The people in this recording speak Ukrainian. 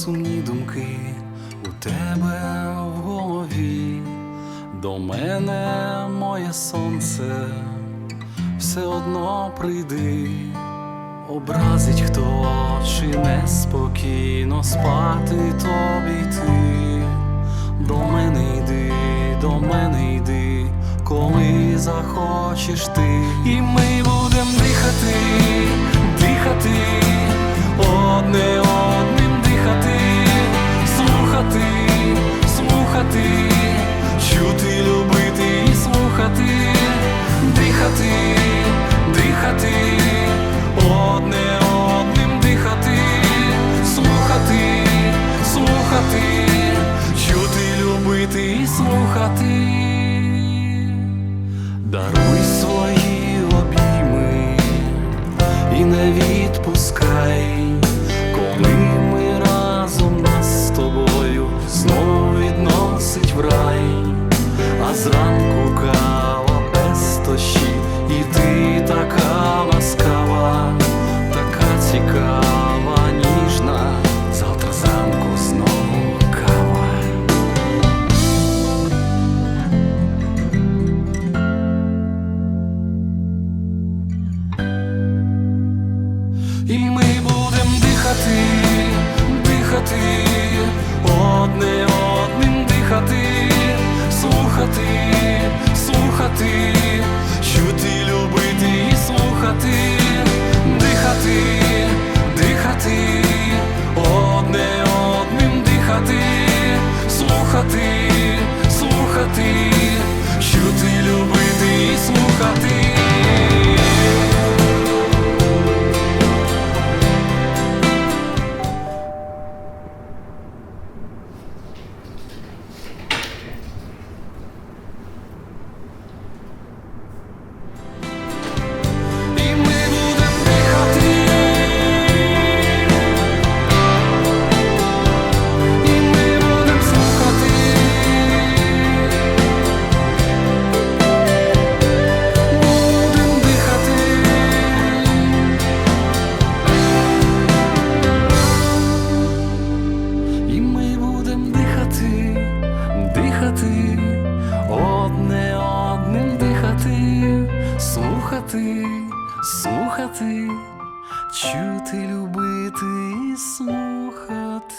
Сумні думки у тебе в голові, до мене моє сонце, все одно прийди, образить хто чи неспокійно спати тобі йти, до мене йди, до мене йди, коли захочеш ти, і ми будем дихати, дихати, слухати. Даруй свої обійми і не відпускай, ми будем дихати, дихати, одне одним дихати, слухати, слухати, чути, любити і слухати.